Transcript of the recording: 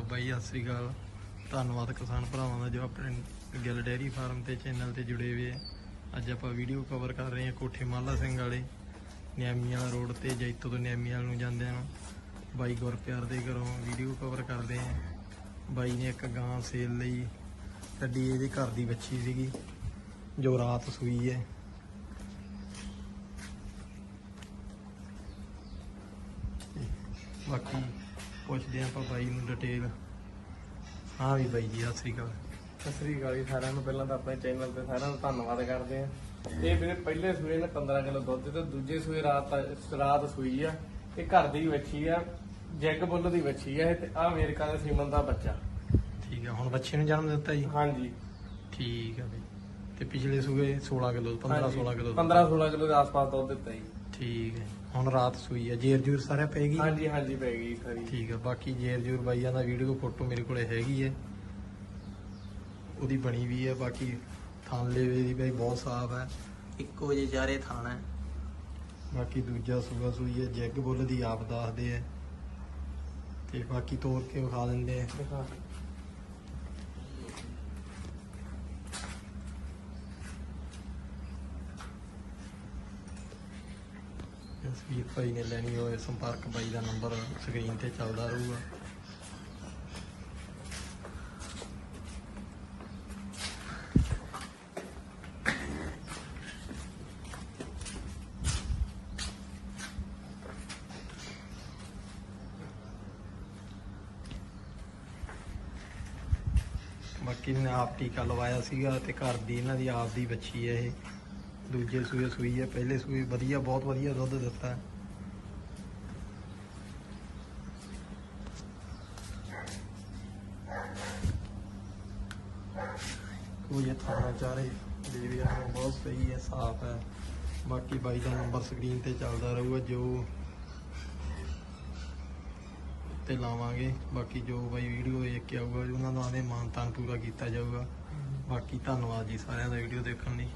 Hello ਬਾਈ, ਸਤਿ ਸ੍ਰੀ ਅਕਾਲ। ਧੰਨਵਾਦ ਕਿਸਾਨ ਭਰਾਵਾਂ ਦਾ ਜੋ ਆਪਣੇ ਗਿੱਲ ਡੇਅਰੀ ਫਾਰਮ ਤੇ ਚੈਨਲ ਤੇ ਜੁੜੇ ਹੋਏ ਆ। ਅੱਜ ਆਪਾਂ ਵੀਡੀਓ ਕਵਰ ਕਰ ਰਹੇ ਹਾਂ ਕੋਠੇ ਮਾਲਾ ਸਿੰਘ ਵਾਲੇ, ਨਿਆਮੀਆਂ ਰੋਡ ਤੇ ਜੈਤੋ ਤੋਂ ਨਿਆਮੀਆਂ ਨੂੰ ਜਾਂਦੇ ਆ ਬਾਈ ਗੁਰਪਿਆਰ ਦੇ ਘਰੋਂ ਵੀਡੀਓ ਕਵਰ ਕਰਦੇ ਆ ਬਾਈ ਨੇ ਇੱਕ ਗਾਂ ਸੇਲ ਲਈ ਕੱਢੀ ਇਹਦੇ ਘਰ ਦੀ ਬੱਚੀ ਸੀਗੀ, ਜੋ ਰਾਤ ਸੂਈ ਹੈ। ਬਾਕੀ ਪੁੱਛਦੇ ਆਪਾਂ ਬਾਈ ਨੂੰ ਡਿਟੇਲ ਹਾਂ ਵੀ ਬਾਈ ਜੀ ਸਤਿ ਸ੍ਰੀ ਅਕਾਲ। ਸਤਿ ਸ੍ਰੀ ਅਕਾਲ ਜੀ ਸਾਰਿਆਂ ਨੂੰ। ਪਹਿਲਾਂ ਤਾਂ ਆਪਣੇ ਚੈਨਲ ਤੇ ਸਾਰਿਆਂ ਦਾ ਧੰਨਵਾਦ ਕਰਦੇ ਆ ਇਹ ਵੀਰੇ ਪਹਿਲੇ ਸੂਏ ਨੇ 15 ਕਿਲੋ ਦੁੱਧ ਤੇ ਦੂਜੇ ਸੂਏ ਰਾਤ ਰਾਤ ਸੂਈ ਆ ਇਹ ਘਰ ਦੀ ਵੱਛੀ ਆ ਜੈਗ ਬੁੱਲ ਦੀ ਵੱਛੀ ਆ ਇਹ ਤੇ ਆ ਅਮਰੀਕਾ ਦੇ ਸੀਮਨ ਦਾ ਬੱਚਾ। ਠੀਕ ਹੈ ਹੁਣ ਬੱਚੇ ਨੂੰ ਜਨਮ ਦਿੱਤਾ ਜੀ? ਹਾਂਜੀ। ਠੀਕ ਹੈ ਬਈ। ਤੇ ਪਿਛਲੇ ਸੂਏ 16 ਕਿਲੋ 15 16 ਕਿਲੋ 15 16 ਕਿਲੋ ਦੇ ਆਸ-ਪਾਸ ਦੁੱਧ ਦਿੱਤਾ ਜੀ। ਠੀਕ ਹੈ। ਹੁਣ ਰਾਤ ਸੂਈ ਹੈ। ਜੇਰ ਜੂਰ ਸਾਰਾ ਪੈਗੀ ਹਾਂਜੀ ਹਾਂਜੀ ਪੈ ਗਈ ਖਰੀ ਠੀਕ ਹੈ। ਬਾਕੀ ਜੇਰ ਜੂਰ ਬਾਈਆਂ ਦਾ ਵੀਡੀਓ ਫੋਟੋ ਮੇਰੇ ਕੋਲੇ ਹੈਗੀ ਹੈ। ਉਹਦੀ ਬਣੀ ਵੀ ਹੈ। ਬਾਕੀ ਥਾਨ ਲੇਵੇ ਦੀ ਬਈ ਬਹੁਤ ਸਾਫ਼ ਹੈ। ਇੱਕੋ ਜਿਹੇ ਚਾਰੇ ਥਾਨ ਹੈ। ਬਾਕੀ ਦੂਜਾ ਸੂਆ ਸੂਈ ਹੈ। ਜੈਗ ਬੁੱਲ ਦੀ ਆਪ ਦੱਸਦੇ ਹੈ। ਤੇ ਬਾਕੀ ਤੋੜ ਕੇ ਵਿਖਾ ਦਿੰਦੇ ਆ ਜਸਵੀਰ ਭਾਈ ਨੇ ਲੈਣੀ ਹੋਏ ਸੰਪਰਕ ਬਾਈ ਦਾ ਨੰਬਰ ਸਕਰੀਨ ਤੇ ਚੱਲਦਾ ਰਹੂਗਾ। ਬਾਕੀ ਨੇ ਆਪ ਟੀਕਾ ਲਵਾਇਆ ਸੀਗਾ ਤੇ ਘਰ ਦੀ ਇਹਨਾਂ ਦੀ ਆਪ ਦੀ ਬੱਚੀ ਹੈ ਇਹ। ਦੂਜੇ ਸੂਏ ਸੂਈ ਹੈ, ਪਹਿਲੇ ਸੂਏ ਵਧੀਆ, ਬਹੁਤ ਵਧੀਆ ਦੁੱਧ ਦਿੱਤਾ ਕੋਈ ਇਹ ਥਾਣਾ ਚਾਰੇ ਦੇਵੀਆ ਨੂੰ ਬਹੁਤ ਸਹੀ ਹੈ, ਸਾਫ਼ ਹੈ। ਬਾਕੀ ਬਾਈ ਦਾ ਨੰਬਰ ਸਕਰੀਨ ਤੇ ਚੱਲਦਾ ਰਹੂਗਾ, ਜੋ ਤੇ ਲਾਵਾਂਗੇ। ਬਾਕੀ ਜੋ ਬਾਈ ਵੀਡੀਓ ਦੇਖ ਕੇ ਆਊਗਾ, ਉਹਨਾਂ ਦਾ ਆਦੇ ਮਾਨਤਾਨ ਪੂਰਾ ਕੀਤਾ ਜਾਊਗਾ। ਬਾਕੀ ਧੰਨਵਾਦ ਜੀ ਸਾਰਿਆਂ ਦਾ ਵੀਡੀਓ ਦੇਖਣ ਲਈ।